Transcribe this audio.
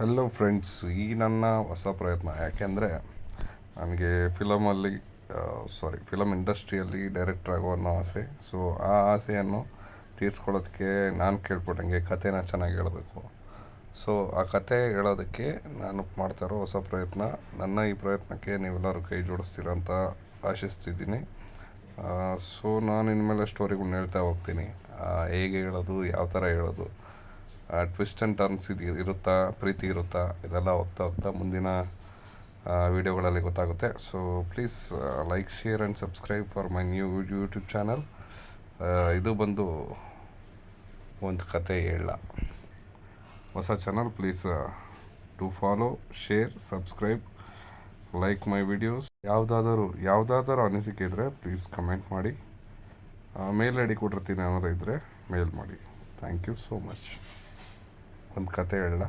Hello friends ಈ ನನ್ನ ಹೊಸ ಪ್ರಯತ್ನ. ಯಾಕೆಂದರೆ ನನಗೆ ಫಿಲಮಲ್ಲಿ ಸಾರಿ ಫಿಲಮ್ ಇಂಡಸ್ಟ್ರಿಯಲ್ಲಿ ಡೈರೆಕ್ಟರ್ ಆಗೋ ಅನ್ನೋ ಆಸೆ. ಸೊ ಆ ಆಸೆಯನ್ನು ತೀರಿಸ್ಕೊಳ್ಳೋದಕ್ಕೆ ನಾನು ಕೇಳ್ಪಟ್ಟಂಗೆ ಕಥೆನ ಚೆನ್ನಾಗಿ ಹೇಳಬೇಕು. ಸೊ ಆ ಕತೆ ಹೇಳೋದಕ್ಕೆ ನಾನು ಮಾಡ್ತಾ ಇರೋ ಹೊಸ ಪ್ರಯತ್ನ. ನನ್ನ ಈ ಪ್ರಯತ್ನಕ್ಕೆ ನೀವೆಲ್ಲರೂ ಕೈ ಜೋಡಿಸ್ತೀರ ಅಂತ ಆಶಿಸ್ತಿದ್ದೀನಿ. ಸೊ ನಾನು ಇನ್ಮೇಲೆ ಸ್ಟೋರಿಗಳನ್ನ ಹೇಳ್ತಾ ಹೋಗ್ತೀನಿ. ಹೇಗೆ ಹೇಳೋದು, ಯಾವ ಥರ ಹೇಳೋದು ಟ್ವಿಸ್ಟ್ ಆ್ಯಂಡ್ ಟರ್ನ್ಸ್ ಇದು ಇರುತ್ತಾ, ಪ್ರೀತಿ ಇರುತ್ತಾ, ಇದೆಲ್ಲ ಹೋಗ್ತಾ ಹೋಗ್ತಾ ಮುಂದಿನ ವೀಡಿಯೋಗಳಲ್ಲಿ ಗೊತ್ತಾಗುತ್ತೆ. So please like share and subscribe for my new YouTube channel ಇದು ಬಂದು ಒಂದು ಕತೆ ಹೇಳ. ಹೊಸ channel please to follow share subscribe like my videos ಯಾವುದಾದರೂ ಯಾವುದಾದರೂ ಅನಿಸಿಕೆ ಇದ್ದರೆ ಪ್ಲೀಸ್ ಕಮೆಂಟ್ ಮಾಡಿ. ಮೇಲ್ ಐ ಡಿ ಕೊಟ್ಟಿರ್ತೀನಿ ಏನಾದ್ರು ಇದ್ದರೆ ಮೇಲ್ ಮಾಡಿ. ಥ್ಯಾಂಕ್ ಯು ಸೋ ಮಚ್ ಒಂದು ಕತೆ ಹೇಳ